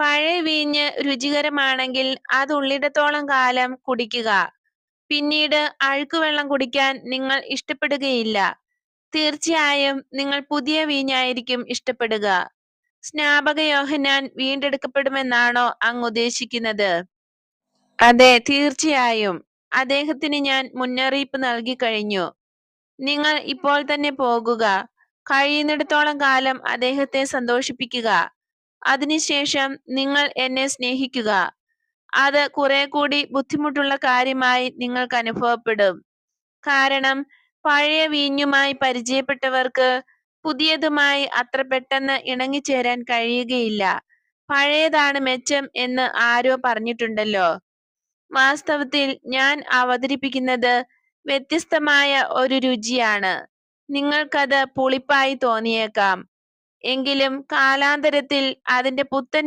പഴയ വീഞ്ഞ് രുചികരമാണെങ്കിൽ അത് ഉള്ളിടത്തോളം കാലം കുടിക്കുക. പിന്നീട് അഴുക്കുവെള്ളം കുടിക്കാൻ നിങ്ങൾ ഇഷ്ടപ്പെടുകയില്ല. തീർച്ചയായും നിങ്ങൾ പുതിയ വീഞ്ഞായിരിക്കും ഇഷ്ടപ്പെടുക. സ്നാപക യോഹന്നാൻ വീണ്ടെടുക്കപ്പെടുമെന്നാണോ അങ്ങ് ഉദ്ദേശിക്കുന്നത്? അതെ തീർച്ചയായും. അദ്ദേഹത്തിന് ഞാൻ മുന്നറിയിപ്പ് നൽകി കഴിഞ്ഞു. നിങ്ങൾ ഇപ്പോൾ തന്നെ പോകുക. കഴിയുന്നിടത്തോളം കാലം അദ്ദേഹത്തെ സന്തോഷിപ്പിക്കുക. അതിനുശേഷം നിങ്ങൾ എന്നെ സ്നേഹിക്കുക. അത് കുറെ കൂടി ബുദ്ധിമുട്ടുള്ള കാര്യമായി നിങ്ങൾക്ക് അനുഭവപ്പെടും. കാരണം പഴയ വീഞ്ഞുമായി പരിചയപ്പെട്ടവർക്ക് പുതിയതുമായി അത്ര പെട്ടെന്ന് ഇണങ്ങിച്ചേരാൻ കഴിയുകയില്ല. പഴയതാണ് മെച്ചം എന്ന് ആരോ പറഞ്ഞിട്ടുണ്ടല്ലോ. വാസ്തവത്തിൽ ഞാൻ അവതരിപ്പിക്കുന്നത് വ്യത്യസ്തമായ ഒരു രുചിയാണ്. നിങ്ങൾക്കത് പുളിപ്പായി തോന്നിയേക്കാം. എങ്കിലും കാലാന്തരത്തിൽ അതിന്റെ പുത്തൻ